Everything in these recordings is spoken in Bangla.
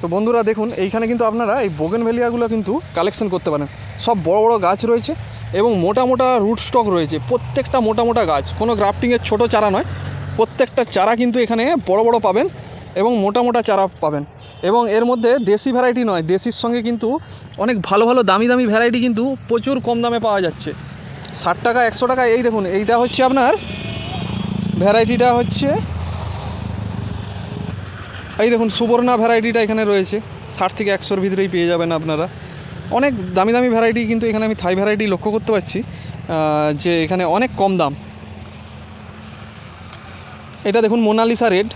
তো বন্ধুরা দেখুন, এইখানে কিন্তু আপনারা এই বোগেনভেলিয়াগুলো কিন্তু কালেকশন করতে পারেন। সব বড় বড় গাছ রয়েছে এবং মোটা মোটা রুট স্টক রয়েছে। প্রত্যেকটা মোটা মোটা গাছ, কোনো গ্রাফটিংয়ের ছোট চারা নয়। প্রত্যেকটা চারা কিন্তু এখানে বড় বড় পাবেন এবং মোটা মোটা চারা পাবেন। এবং এর মধ্যে দেশি ভ্যারাইটি নয়, দেশির সঙ্গে কিন্তু অনেক ভালো ভালো দামি দামি ভ্যারাইটি কিন্তু প্রচুর কম দামে পাওয়া যাচ্ছে। ষাট টাকা, একশো টাকা, এই দেখুন, এইটা হচ্ছে আপনার ভ্যারাইটিটা হচ্ছে এই দেখুন, সুবর্ণা ভ্যারাইটিটা এখানে রয়েছে। ষাট থেকে একশোর ভিতরেই পেয়ে যাবেন আপনারা। অনেক দামি দামি ভ্যারাইটি, কিন্তু এখানে আমি থাই ভ্যারাইটি লক্ষ্য করতে পারছি যে এখানে অনেক কম দাম। এটা দেখুন, মোনালিসা রেড।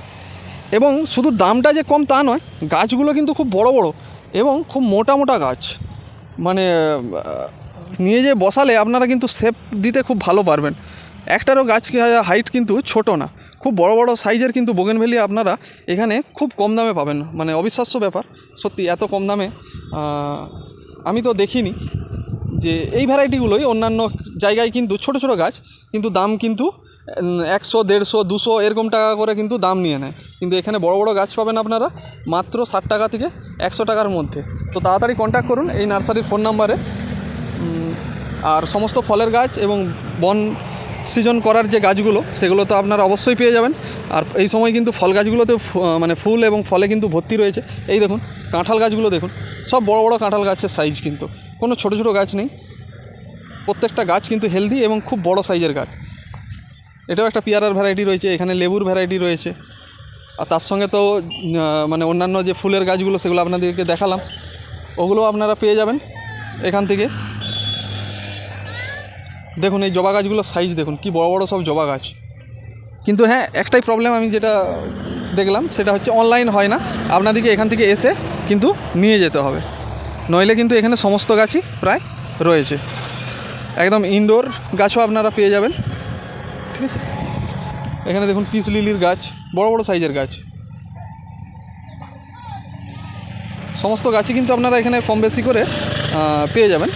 এবং শুধু দামটা যে কম তা নয়, গাছগুলো কিন্তু খুব বড় বড় এবং খুব মোটা মোটা গাছ। মানে নিয়ে যে বসালে আপনারা কিন্তু শেপ দিতে খুব ভালো পারবেন। একটারও গাছ হাইট কিন্তু ছোট না। খুব বড় বড় সাইজের কিন্তু বোগেনভেলি আপনারা এখানে খুব কম দামে পাবেন। মানে অবিশ্বাস্য ব্যাপার, সত্যি এত কম দামে। আমি তো দেখিনি যে এই ভ্যারাইটিগুলোই অন্যান্য জায়গায় কিন্তু ছোট ছোট গাছ, কিন্তু দাম কিন্তু একশো, দেড়শো, দুশো এরকম টাকা করে কিন্তু দাম নিয়ে নেয়। কিন্তু এখানে বড় বড় গাছ পাবেন আপনারা মাত্র ষাট টাকা থেকে একশো টাকার মধ্যে। তো তাড়াতাড়ি কন্ট্যাক্ট করুন এই নার্সারির ফোন নাম্বারে আর সমস্ত ফলের গাছ এবং বন সৃজন করার যে গাছগুলো, সেগুলো তো আপনারা অবশ্যই পেয়ে যাবেন। আর এই সময় কিন্তু ফল গাছগুলোতে মানে ফুল এবং ফলে কিন্তু ভর্তি রয়েছে। এই দেখুন, কাঁঠাল গাছগুলো দেখুন, সব বড় বড় কাঁঠাল গাছের সাইজ কিন্তু। কোনো ছোট ছোট গাছ নেই। প্রত্যেকটা গাছ কিন্তু হেলদি এবং খুব বড় সাইজের গাছ। এটাও একটা পেয়ারার ভ্যারাইটি রয়েছে, এখানে লেবুর ভ্যারাইটি রয়েছে। আর তার সঙ্গে তো মানে অন্যান্য যে ফুলের গাছগুলো, সেগুলো আপনাদেরকে দেখালাম। ওগুলো আপনারা পেয়ে যাবেন এখান থেকে। দেখুন, এই জবা গাছগুলোর সাইজ দেখুন, কি বড় বড় সব জবা গাছ। কিন্তু হ্যাঁ একটাই প্রবলেম আমি যেটা দেখলাম, সেটা হচ্ছে অনলাইন হয় না। আপনাদেরকে এখান থেকে এসে কিন্তু নিয়ে যেতে হবে। নইলে কিন্তু এখানে সমস্ত গাছই প্রায় রয়েছে। একদম ইনডোর গাছও আপনারা পেয়ে যাবেন। ঠিক আছে? এখানে দেখুন পিস লিলির গাছ, বড় বড় সাইজের গাছ। সমস্ত গাছই কিন্তু আপনারা এখানে কম বেশি করে পেয়ে যাবেন।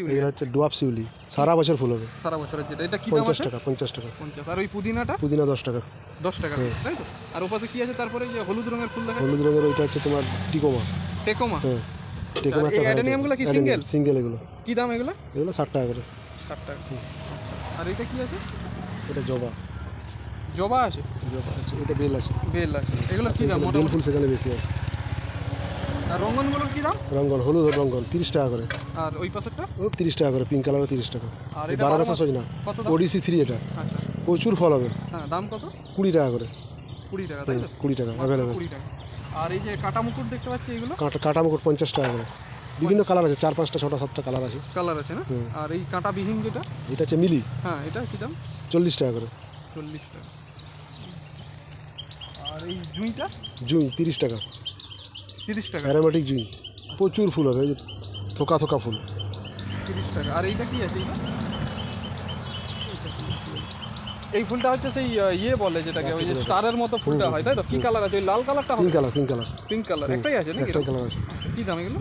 এগুলো হচ্ছে ডুয়াপ শিউলি। সারা বছর ফুল হবে। সারা বছরের যেটা এটা কি পঞ্চাশ টাকা পঞ্চাশ টাকা। পঞ্চাশ। আর ওই পুদিনাটা? পুদিনা দশ টাকা। দশ টাকা তাই তো? আর ওপাশে কি আছে তারপরে যে হলুদ রঙের ফুল দেখা হলুদ রঙের ওইটা হচ্ছে তোমার টিকোমা। টেকোমা? হ্যাঁ। টেকোমা আর এই অ্যাডেনিয়ামগুলো কি single? সিঙ্গেল? এগুলো। কি দাম এগুলো? এগুলো ষাট টাকা করে। ষাট টাকা আর এটা কি আছে? এটা জবা। জবা আছে? জবা আছে। এটা বেল আছে। বেল আছে। এগুলো কি দাম বেল ফুল সেখানে বেশি আছে আর রঙ্গনগুলোর কি দাম? রঙ্গন হলুদ রঙ্গন তিরিশ টাকা করে। আর ওই পাশেরটা? ও তিরিশ টাকা করে পিঙ্ক কালারও তিরিশ টাকা আর এই বারো মাসে সজনা। ওডিসি থ্রি এটা। আচ্ছা। প্রচুর ফল হবে। হ্যাঁ দাম কত? কুড়ি টাকা করে। কুড়ি টাকা তাই তো? কুড়ি টাকা অ্যাভেলেবেল কুড়ি টাকা। আর এই যে কাটা মুকুট দেখতে পাচ্ছি এগুলো? কাঁটা কাটা মুকুট পঞ্চাশ টাকা করে। বিভিন্ন কালার আছে চার পাঁচটা ছটা সাতটা কালার আছে। কালার আছে না? আর এই কাঁটা বিহীন যেটা? এটা হচ্ছে মিলি। হ্যাঁ এটা কি দাম? চল্লিশ টাকা করে। চল্লিশ টাকা। আর এই জুঁইটা? জুঁই তিরিশ টাকা। তিরিশ টাকা। অ্যারোমেটিক জুঁই প্রচুর ফুল হবে থোকা থোকা ফুল। তিরিশ টাকা। আর এইটা কি আছে? এই ফুলটা হচ্ছে সেই ইয়ে বলে যেটাকে ওই যে স্টারের মতো ফুলটা হয় তাই তো? কি কালার আছে? ওই লাল কালারটা pink colour pink colour. Pink colour. একটাই আছে নাকি একটাই কালার আছে। কি দাম এগুলো?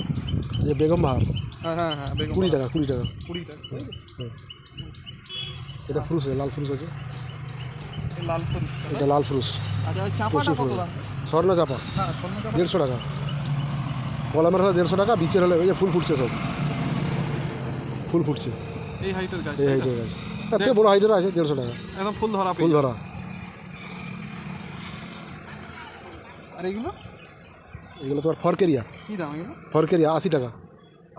যে বেগম বাহার। হ্যাঁ হ্যাঁ হ্যাঁ বেগম কুড়ি টাকা কুড়ি টাকা। কুড়ি টাকা। এটা ফুলস আছে লাল ফুলস আছে। লাল ফুল এটা লাল ফুলস। আচ্ছা চাপাটা কত দাম? স্বর্ণ চাপা। হ্যাঁ স্বর্ণ চাপা। দেড়শো টাকা। কলমের হলে দেড়শো টাকা বিচের হলে ওই যে ফুল ফুটছে সব। ফুল ফুটছে। এই হাইটের গাছ এই হাইটের আছে তার থেকে বড় হাইটের আছে দেড়শো টাকা। একদম ফুল ধরা ফুল ধরা। আর এগুলো? এগুলো তোমার ফরকেরিয়া। কি দাম এগুলো? ফরকেরিয়া আশি টাকা।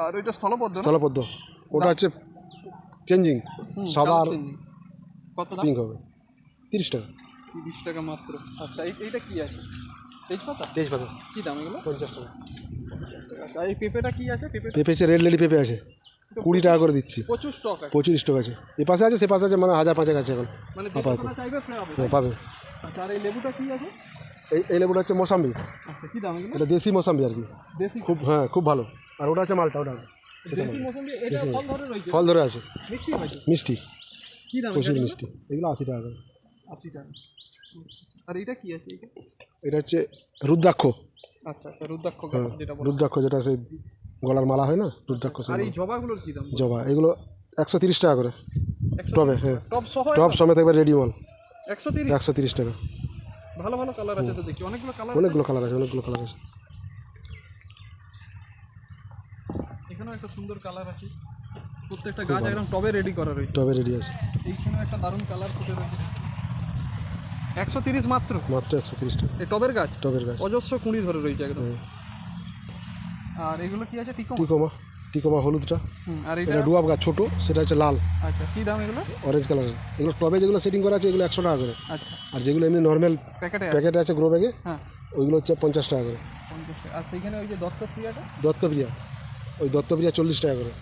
আর ওইটা স্থলপদ্ম স্থলপদ্ম। ওটা হচ্ছে চেঞ্জিং। সাদা আর কত দাম? পিঙ্ক হবে। তিরিশ টাকা। তিরিশ টাকা মাত্র। আচ্ছা এইটা কী আছে? তেজপাতা? তেজপাতা। কি দাম এগুলো? পঞ্চাশ টাকা। এই পেঁপেটা কি আছে? পেঁপে পেঁপে হচ্ছে রেড লেডি পেঁপে আছে। কুড়ি টাকা করে দিচ্ছি। প্রচুর স্টক আছে। প্রচুর স্টক আছে। এ পাশে আছে সে পাশে আছে মানে হাজার পাঁচেক আছে এখন। মানে আপাতত হ্যাঁ, পাবে। আচ্ছা আর এই লেবুটা কি আছে? এই এই লেবুটা হচ্ছে মোসাম্বি। আচ্ছা কি দাম এটা দেশি মোসাম্বি আর কি। দেশি। খুব হ্যাঁ খুব ভালো। আর ওটা হচ্ছে মালটা ওটা। ফল ধরে আছে। মিষ্টি প্রচুর মিষ্টি। এগুলো? আশি টাকা করে। আশি টাকা। আর এটা কি আছে এটা হচ্ছে রুদ্রাক্ষ। আচ্ছা আচ্ছা রুদ্রাক্ষ হ্যাঁ যেটা রুদ্রাক্ষ যেটা সেই গলার মালা হয় না? রুদ্রাক্ষ আর সেই এই জবাগুলোর কি দাম? জবা এগুলো একশো তিরিশ টাকা করে। টবে হ্যাঁ। টপ সহ টপ সমেত একবার রেডি মাল একশো তিরিশ? একশো তিরিশ টাকা। ভালো ভালো কালার আছে তো দেখি। অনেকগুলো কালার অনেকগুলো কালার আছে অনেকগুলো কালার আছে। এখানেও একটা সুন্দর কালার আছে। প্রত্যেকটা গাছ একদম টবে রেডি করা রয়েছে। টবে রেডি আছে। এইখানেও একটা দারুণ কালার ফুটে রয়েছে। একশো তিরিশ মাত্র? মাত্র একশো তিরিশ টাকা। এই টবের গাছ? টবের গাছ। অজস্র কুঁড়ি ধরে রয়েছে একদম। হ্যাঁ। আর এগুলো কি আছে? টিকো টিকোমা। টিকোমা হলুদটা। আর এটা ডুয়াব গাছ ছোটো সেটা হচ্ছে লাল। আচ্ছা কি দাম এগুলো? অরেঞ্জ কালারের এগুলো টবে যেগুলো সেটিং করা আছে এগুলো একশো টাকা করে। আচ্ছা। আর যেগুলো এমনি নর্মাল প্যাকেটে প্যাকেটে আছে গ্রো ব্যাগে হ্যাঁ। ওইগুলো হচ্ছে পঞ্চাশ টাকা করে। আর সেইখানে ওই যে দত্ত প্রিয়াটা দত্তপ্রিয়া ওই দত্তপ্রিয়া চল্লিশ টাকা করে।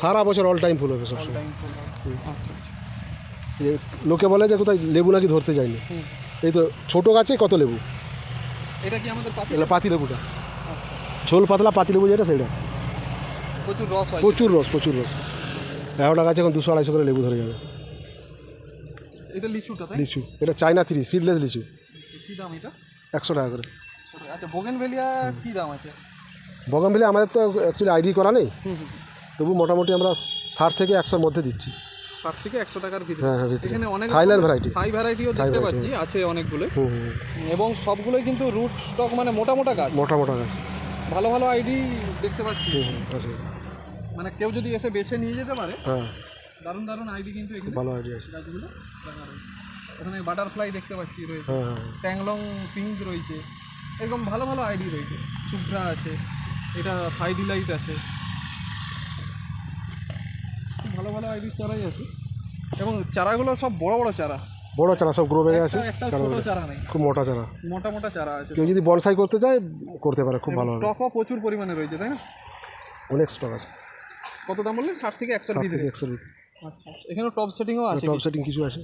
সারা বছর অল টাইম ফুল হবে সবসময় টাইম ফুল আচ্ছা আচ্ছা। লোকে বলে যে কোথায় লেবু নাকি ধরতে যায়নি। এই তো ছোটো গাছে কত লেবু? এটা কি আমাদের পাতি? পাতি লেবুটা। ঝোল পাতলা পাতি লেবু যেটা সেটা। প্রচুর রস প্রচুর রস প্রচুর রস। এগারোটা গাছে এখন দুশো আড়াইশো করে লেবু ধরে যাবে। এটা লিচুটা লিচু। এটা চায়না থ্রি সিডলেস লিচু। কি দাম এটা? একশো টাকা করে। আচ্ছা বোগেনভেলিয়া কি দাম আছে? বগামভিলে আমাদের তো অ্যাকচুয়ালি আইডি করা নেই। তবু মোটামুটি আমরা ষাট থেকে একশোর মধ্যে দিচ্ছি। ষাট থেকে একশো টাকার ভিতরে। হ্যাঁ হ্যাঁ ভিতরে। এখানে অনেক থাইল্যান্ড ভ্যারাইটি হাই ভ্যারাইটিও দেখতে পাচ্ছি আছে অনেকগুলো এবং সবগুলোই কিন্তু রুট স্টক মানে মোটা মোটা গাছ। মোটা মোটা গাছ। ভালো ভালো আইডি দেখতে পাচ্ছি। মানে কেউ যদি এসে বেছে নিয়ে যেতে পারে হ্যাঁ। দারুণ দারুণ আইডি কিন্তু এখানে ভালো আইডিয়া আছে। গাছগুলো ওখানে বাটারফ্লাই দেখতে পাচ্ছি রয়েছে। ট্যাংলং পিঙ্ক রয়েছে। এরকম ভালো ভালো আইডি রয়েছে। শুভ্রা আছে। এটা সাইডি লাইট আছে। ভালো ভালো আইডি চারাই আছে। এবং চারাগুলো সব বড় বড় চারা। বড় চারা সব গ্রো ব্যাগে আছে চারা নেই। খুব মোটা চারা। মোটা মোটা চারা আছে। কেউ যদি বনসাই করতে চায় করতে পারে খুব ভালো স্টকও প্রচুর পরিমাণে রয়েছে তাই না? অনেক স্টক আছে। কত দাম বললেন? ষাট থেকে একশো থেকে একশোর আচ্ছা এখানে টপ সেটিংও আছে টপ সেটিং কিছু আছে।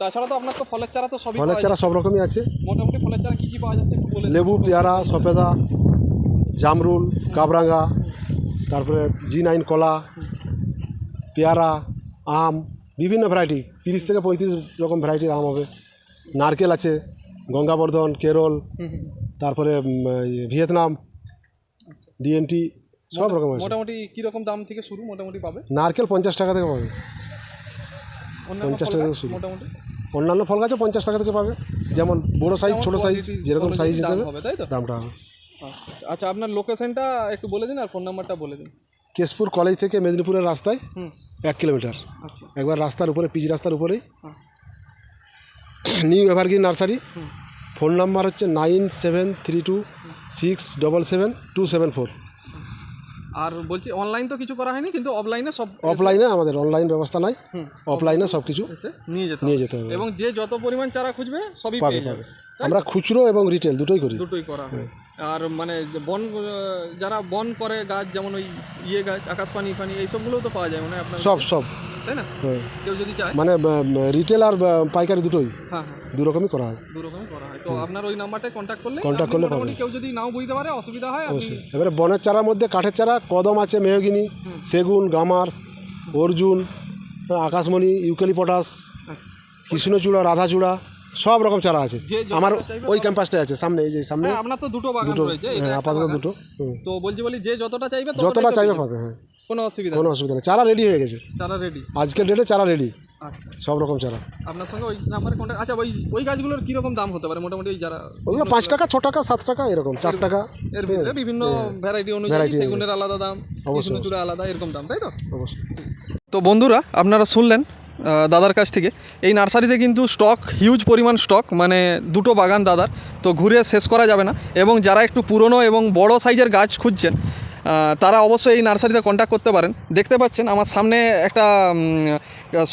তাছাড়া তো আপনার তো ফলের চারা তো সবই ফলের চারা সব রকমই আছে। মোটামুটি ফলের চারা কী কী পাওয়া যাচ্ছে লেবু পেয়ারা সফেদা জামরুল কাবরাঙ্গা তারপরে জি নাইন কলা পেয়ারা আম বিভিন্ন ভ্যারাইটি তিরিশ থেকে পঁয়ত্রিশ রকম ভ্যারাইটির আম হবে। নারকেল আছে গঙ্গাবর্ধন কেরল। তারপরে ভিয়েতনাম ডিএনটি সব রকম আছে। মোটামুটি কীরকম দাম থেকে শুরু? মোটামুটি পাবে? নারকেল পঞ্চাশ টাকা থেকে পাবে। পঞ্চাশ টাকা থেকে শুরু। মোটামুটি? অন্যান্য ফল গাছও পঞ্চাশ টাকা থেকে পাবে। যেমন বড়ো সাইজ ছোটো সাইজ যেরকম সাইজ হিসাবে দামটা হবে। আচ্ছা আচ্ছা। আপনার লোকেশনটা একটু বলে দিন আর ফোন নাম্বারটা বলে দিন। কেশপুর কলেজ থেকে মেদিনীপুরের রাস্তায় হুম। এক কিলোমিটার আচ্ছা। একবার রাস্তার উপরে পিচ রাস্তার উপরেই হ্যাঁ। New evergreen nursery phone number হচ্ছে nine seven three two six double seven two seven four আর বলছি অনলাইন তো কিছু করা হয়নি কিন্তু অফলাইনে সব অফলাইনে আমাদের অনলাইন ব্যবস্থা নাই। অফলাইনে সব কিছু নিয়ে যেতে নিয়ে হবে। যেতে হবে। এবং যে যত পরিমাণ চারা খুঁজবে সবই পাবে পাবে। আমরা খুচরো এবং রিটেল দুটোই করি। দুটোই করা হয়। আর মানে বন যারা বন করে গাছ যেমন ওই ইয়ে গাছ আকাশ পানি ফানি এইসবগুলোও তো পাওয়া যায় মানে আপনার সব সব। তাই না? হ্যাঁ। কেউ যদি চায়। মানে রিটেল আর পাইকারি দুটোই। হ্যাঁ হ্যাঁ। দু রকমই করা হয়। দু রকম করা হয়। তো আপনার ওই নাম্বারটায় কন্ট্যাক্ট করলে আপনি করলে মোটামুটি কেউ যদি নাও বুঝতে পারে অসুবিধা হয় আপনি এবারে বনের চারার মধ্যে কাঠের চারা কদম আছে মেহগিনি সেগুন গামার অর্জুন আকাশমণি ইউক্যালিপটাস আচ্ছা। কৃষ্ণচূড়া রাধাচূড়া সব রকম চারা আছে। আমার ওই ক্যাম্পাসটাই আছে সামনে এই যে সামনে। হ্যাঁ আপনার তো দুটো বাগান রয়েছে হ্যাঁ আপাতত দুটো তো বলছি বলি যে যতটা চাইবে যতটা চাইবে পাবে হ্যাঁ। কোনো অসুবিধা কোনো অসুবিধা নেই চারা রেডি হয়ে গেছে। চারা রেডি আজকের ডেটে চারা রেডি আচ্ছা। সব রকম চারা। আপনার সঙ্গে ওই নাম্বারে কন্ট্যাক্ট আচ্ছা ওই ওই গাছগুলোর কীরকম দাম হতে পারে? মোটামুটি ওই যারা ওগুলো পাঁচ টাকা ছ টাকা সাত টাকা এরকম চার টাকা। এর ভিতরে বিভিন্ন ভ্যারাইটি অনুযায়ী সেগুনের আলাদা দাম কৃষ্ণচূড়া আলাদা এরকম দাম তাই তো? অবশ্যই। তো বন্ধুরা আপনারা শুনলেন দাদার কাছ থেকে। এই নার্সারিতে কিন্তু স্টক, হিউজ পরিমাণ স্টক মানে দুটো বাগান দাদার, তো ঘুরে শেষ করা যাবে না। এবং যারা একটু পুরনো এবং বড় সাইজের গাছ খুঁজছেন তারা অবশ্যই এই নার্সারিতে কন্ট্যাক্ট করতে পারেন। দেখতে পাচ্ছেন আমার সামনে একটা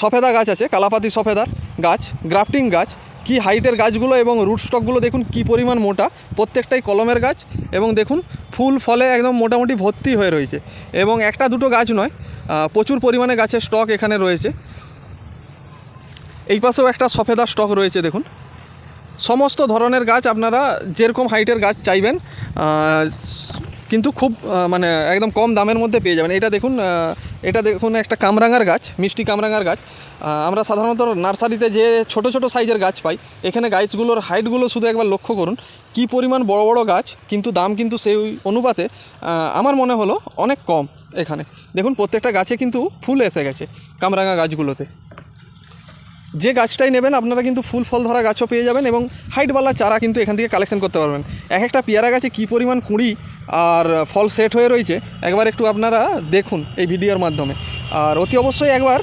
সফেদা গাছ আছে, কালাপাতি সফেদার গাছ, গ্রাফটিং গাছ। কি হাইটের গাছগুলো এবং রুট স্টকগুলো দেখুন, কি পরিমাণ মোটা। প্রত্যেকটাই কলমের গাছ এবং দেখুন, ফুল ফলে একদম মোটামুটি ভর্তি হয়ে রয়েছে। এবং একটা দুটো গাছ নয় প্রচুর পরিমাণে গাছের স্টক এখানে রয়েছে। এই পাশেও একটা সফেদা স্টক রয়েছে, দেখুন। সমস্ত ধরনের গাছ আপনারা যেরকম হাইটের গাছ চাইবেন কিন্তু খুব মানে একদম কম দামের মধ্যে পেয়ে যাবেন। এটা দেখুন এটা দেখুন একটা কামরাঙার গাছ, মিষ্টি কামরাঙার গাছ। আমরা সাধারণত নার্সারিতে যে ছোট ছোট সাইজের গাছ পাই, এখানে গাছগুলোর হাইটগুলো শুধু একবার লক্ষ্য করুন। কি পরিমাণ বড় বড় গাছ, কিন্তু দাম কিন্তু সেই অনুপাতে আমার মনে হলো অনেক কম এখানে। দেখুন, প্রত্যেকটা গাছে কিন্তু ফুল এসে গেছে কামরাঙা গাছগুলোতে। যে গাছটাই নেবেন, আপনারা কিন্তু ফুল ফল ধরা গাছও পেয়ে যাবেন এবং হাইটওয়ালা চারা কিন্তু এখান থেকে কালেকশন করতে পারবেন। এক একটা পেয়ারা গাছে কী পরিমাণ কুঁড়ি আর ফল সেট হয়ে রয়েছে, একবার একটু আপনারা দেখুন এই ভিডিওর মাধ্যমে। আর অতি অবশ্যই একবার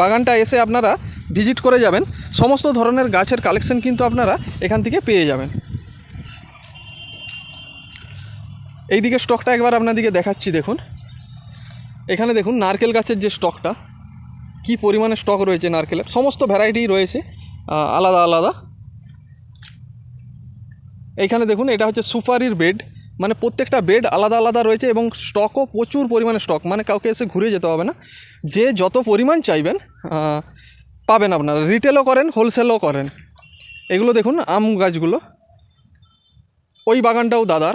বাগানটা এসে আপনারা ভিজিট করে যাবেন। সমস্ত ধরনের গাছের কালেকশন কিন্তু আপনারা এখান থেকে পেয়ে যাবেন। এইদিকে স্টকটা একবার আপনাদেরকে দেখাচ্ছি, দেখুন। এখানে দেখুন, নারকেল গাছের যে স্টকটা কি পরিমাণে স্টক রয়েছে নারকেলের? সমস্ত ভ্যারাইটি রয়েছে আলাদা আলাদা। এইখানে দেখুন, এটা হচ্ছে সুপারির বেড মানে প্রত্যেকটা বেড আলাদা আলাদা রয়েছে এবং স্টকও প্রচুর পরিমাণে স্টক মানে কাউকে এসে ঘুরে যেতে হবে না। যে যত পরিমাণ চাইবেন পাবেন আপনারা। রিটেলও করেন হোলসেলও করেন। এগুলো দেখুন, আম গাছগুলো। ওই বাগানটাও দাদার।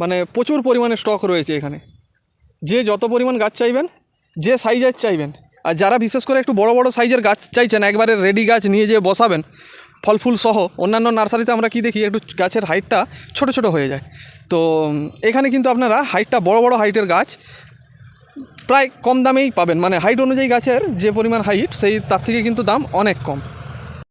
মানে প্রচুর পরিমাণে স্টক রয়েছে এখানে। যে যত পরিমাণ গাছ চাইবেন, যে সাইজের চাইবেন আর যারা বিশেষ করে একটু বড় বড় সাইজের গাছ চাইছেন, একবারে রেডি গাছ নিয়ে যেয়ে বসাবেন, ফল ফুল সহ, অন্যান্য নার্সারিতে আমরা কি দেখি, একটু গাছের হাইটটা ছোট ছোট হয়ে যায়। তো, এখানে কিন্তু আপনারা হাইটটা বড় বড় হাইটের গাছ প্রায় কম দামেই পাবেন। মানে হাইট অনুযায়ী গাছের যে পরিমাণ হাইট সেই তার থেকে কিন্তু দাম অনেক কম।